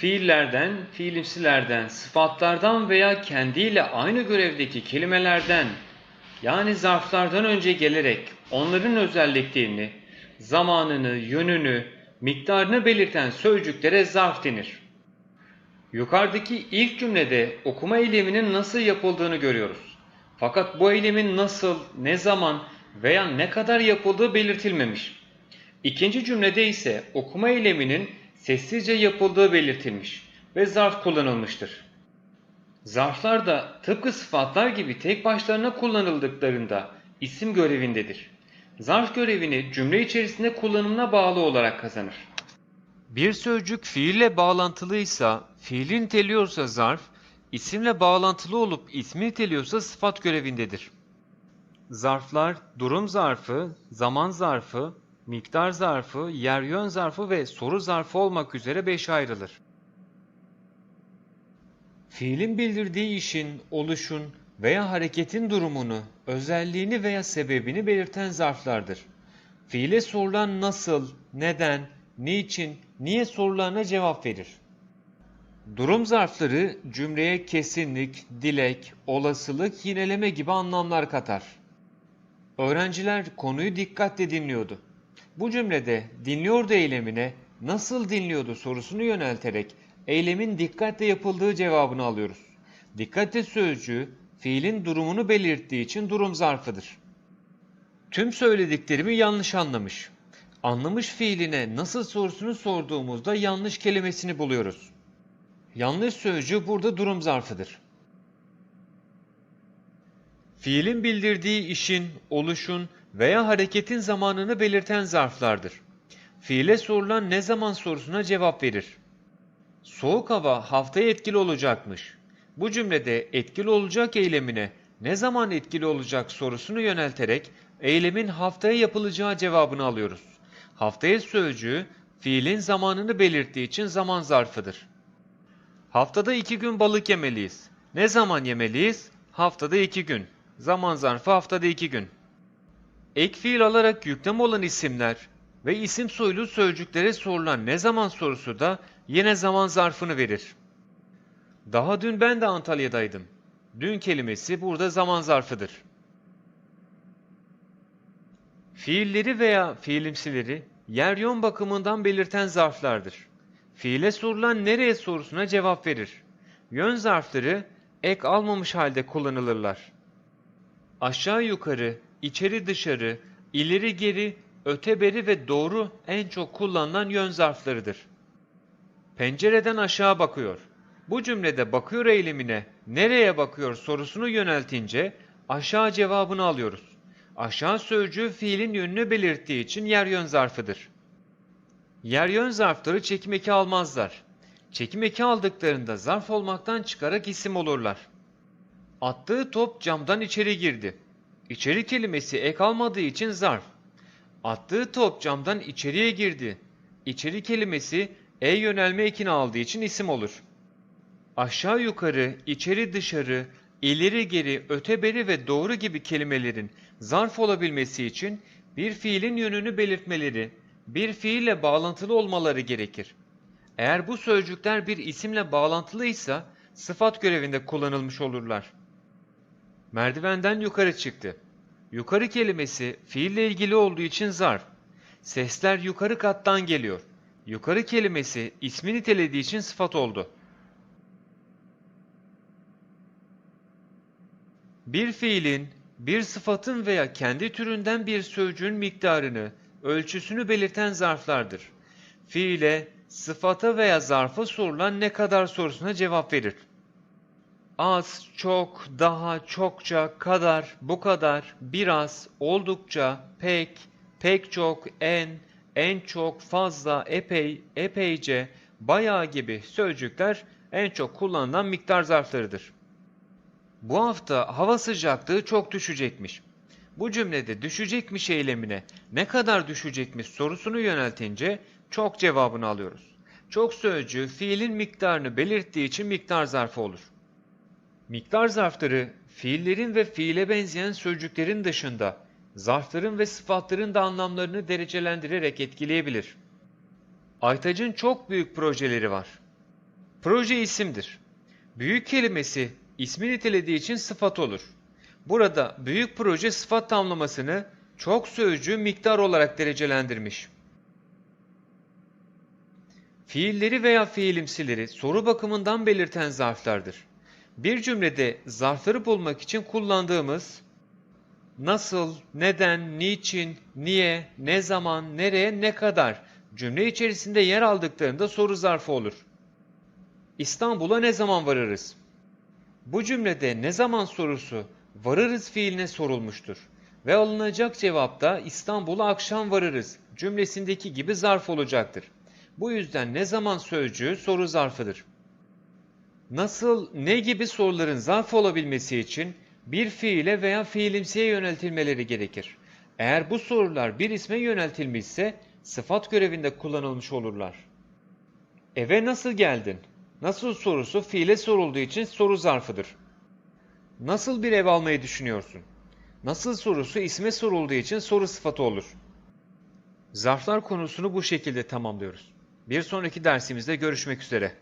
Fiillerden, fiilimsilerden, sıfatlardan veya kendiyle aynı görevdeki kelimelerden yani zarflardan önce gelerek onların özelliklerini, zamanını, yönünü, miktarını belirten sözcüklere zarf denir. Yukarıdaki ilk cümlede okuma eyleminin nasıl yapıldığını görüyoruz. Fakat bu eylemin nasıl, ne zaman veya ne kadar yapıldığı belirtilmemiş. İkinci cümlede ise okuma eyleminin sessizce yapıldığı belirtilmiş ve zarf kullanılmıştır. Zarflar da tıpkı sıfatlar gibi tek başlarına kullanıldıklarında isim görevindedir. Zarf görevini cümle içerisinde kullanımına bağlı olarak kazanır. Bir sözcük fiille bağlantılıysa, fiili niteliyorsa zarf, isimle bağlantılı olup ismi niteliyorsa sıfat görevindedir. Zarflar durum zarfı, zaman zarfı, miktar zarfı, yer yön zarfı ve soru zarfı olmak üzere beşe ayrılır. Fiilin bildirdiği işin, oluşun veya hareketin durumunu, özelliğini veya sebebini belirten zarflardır. Fiile sorulan nasıl, neden, niçin, niye sorularına cevap verir. Durum zarfları cümleye kesinlik, dilek, olasılık, yineleme gibi anlamlar katar. Öğrenciler konuyu dikkatle dinliyordu. Bu cümlede dinliyordu eylemine nasıl dinliyordu sorusunu yönelterek eylemin dikkatle yapıldığı cevabını alıyoruz. Dikkatle sözcüğü fiilin durumunu belirttiği için durum zarfıdır. Tüm söylediklerimi yanlış anlamış. Anlamış fiiline nasıl sorusunu sorduğumuzda yanlış kelimesini buluyoruz. Yanlış sözcüğü burada durum zarfıdır. Fiilin bildirdiği işin, oluşun veya hareketin zamanını belirten zarflardır. Fiile sorulan ne zaman sorusuna cevap verir. Soğuk hava haftaya etkili olacakmış. Bu cümlede etkili olacak eylemine ne zaman etkili olacak sorusunu yönelterek eylemin haftaya yapılacağı cevabını alıyoruz. Haftaya sözcüğü fiilin zamanını belirttiği için zaman zarfıdır. Haftada iki gün balık yemeliyiz. Ne zaman yemeliyiz? Haftada iki gün. Zaman zarfı haftada iki gün. Ek fiil alarak yüklem olan isimler ve isim soylu sözcüklere sorulan ne zaman sorusu da yine zaman zarfını verir. Daha dün ben de Antalya'daydım. Dün kelimesi burada zaman zarfıdır. Fiilleri veya fiilimsileri yer yön bakımından belirten zarflardır. Fiile sorulan nereye sorusuna cevap verir. Yön zarfları ek almamış halde kullanılırlar. Aşağı yukarı, içeri dışarı, ileri geri, öte beri ve doğru en çok kullanılan yön zarflarıdır. Pencereden aşağı bakıyor. Bu cümlede bakıyor eylemine nereye bakıyor sorusunu yöneltince aşağı cevabını alıyoruz. Aşağı sözcüğü fiilin yönünü belirttiği için yer yön zarfıdır. Yer yön zarfları çekim eki almazlar. Çekim eki aldıklarında zarf olmaktan çıkarak isim olurlar. Attığı top camdan içeri girdi. İçeri kelimesi ek almadığı için zarf. Attığı top camdan içeriye girdi. İçeri kelimesi e yönelme ekini aldığı için isim olur. Aşağı yukarı, içeri dışarı, ileri geri, öte beri ve doğru gibi kelimelerin zarf olabilmesi için bir fiilin yönünü belirtmeleri, bir fiille bağlantılı olmaları gerekir. Eğer bu sözcükler bir isimle bağlantılıysa sıfat görevinde kullanılmış olurlar. Merdivenden yukarı çıktı. Yukarı kelimesi fiille ilgili olduğu için zarf. Sesler yukarı kattan geliyor. Yukarı kelimesi ismi nitelediği için sıfat oldu. Bir fiilin, bir sıfatın veya kendi türünden bir sözcüğün miktarını, ölçüsünü belirten zarflardır. Fiile, sıfata veya zarfa sorulan ne kadar sorusuna cevap verir. Az, çok, daha, çokça, kadar, bu kadar, biraz, oldukça, pek, pek çok, en, en çok, fazla, epey, epeyce, bayağı gibi sözcükler en çok kullanılan miktar zarflarıdır. Bu hafta hava sıcaklığı çok düşecekmiş. Bu cümlede düşecekmiş eylemine ne kadar düşecekmiş sorusunu yöneltince çok cevabını alıyoruz. Çok sözcüğü fiilin miktarını belirttiği için miktar zarfı olur. Miktar zarfları fiillerin ve fiile benzeyen sözcüklerin dışında zarfların ve sıfatların da anlamlarını derecelendirerek etkileyebilir. Aytaç'ın çok büyük projeleri var. Proje isimdir. Büyük kelimesi ismi nitelediği için sıfat olur. Burada büyük proje sıfat tamlamasını çok sözcüğü miktar olarak derecelendirmiş. Fiilleri veya fiilimsileri soru bakımından belirten zarflardır. Bir cümlede zarfları bulmak için kullandığımız nasıl, neden, niçin, niye, ne zaman, nereye, ne kadar cümle içerisinde yer aldıklarında soru zarfı olur. İstanbul'a ne zaman varırız? Bu cümlede ne zaman sorusu varırız fiiline sorulmuştur ve alınacak cevap da İstanbul'a akşam varırız cümlesindeki gibi zarf olacaktır. Bu yüzden ne zaman sözcüğü soru zarfıdır. Nasıl, ne gibi soruların zarf olabilmesi için bir fiile veya fiilimsiye yöneltilmeleri gerekir. Eğer bu sorular bir isme yöneltilmişse sıfat görevinde kullanılmış olurlar. Eve nasıl geldin? Nasıl sorusu fiile sorulduğu için soru zarfıdır. Nasıl bir ev almayı düşünüyorsun? Nasıl sorusu isme sorulduğu için soru sıfatı olur. Zarflar konusunu bu şekilde tamamlıyoruz. Bir sonraki dersimizde görüşmek üzere.